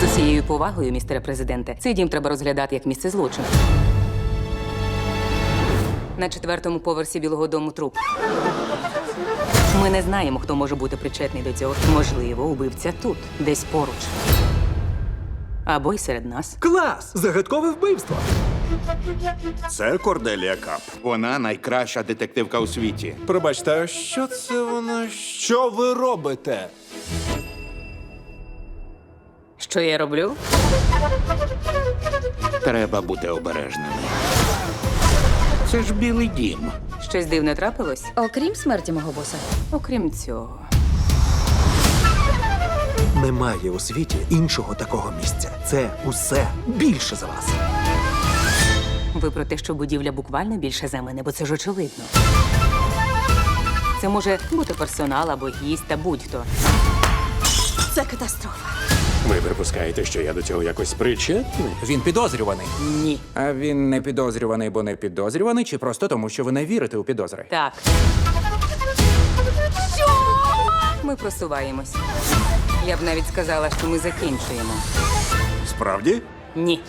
З усією повагою, містере президенте, цей дім треба розглядати як місце злочину. На четвертому поверсі Білого дому труп. Ми не знаємо, хто може бути причетний до цього. Можливо, убивця тут, десь поруч. Або й серед нас. Клас! Загадкове вбивство. Це Корделія Кап. Вона найкраща детективка у світі. Пробачте, а що це вона? Що ви робите? Що я роблю? Треба бути обережними. Це ж білий дім. Щось дивне трапилось? Окрім смерті мого боса. Окрім цього. Немає у світі іншого такого місця. Це усе більше за вас. Ви про те, що будівля буквально більше за мене, бо це ж очевидно. Це може бути персонал або гість та будь-хто. Це катастрофа. Ви припускаєте, що я до цього якось причетний? Він підозрюваний. Ні. А він не підозрюваний, бо не підозрюваний, чи просто тому, що ви не вірите у підозри? Так. Ми просуваємось. Я б навіть сказала, що ми закінчуємо. Справді? Ні.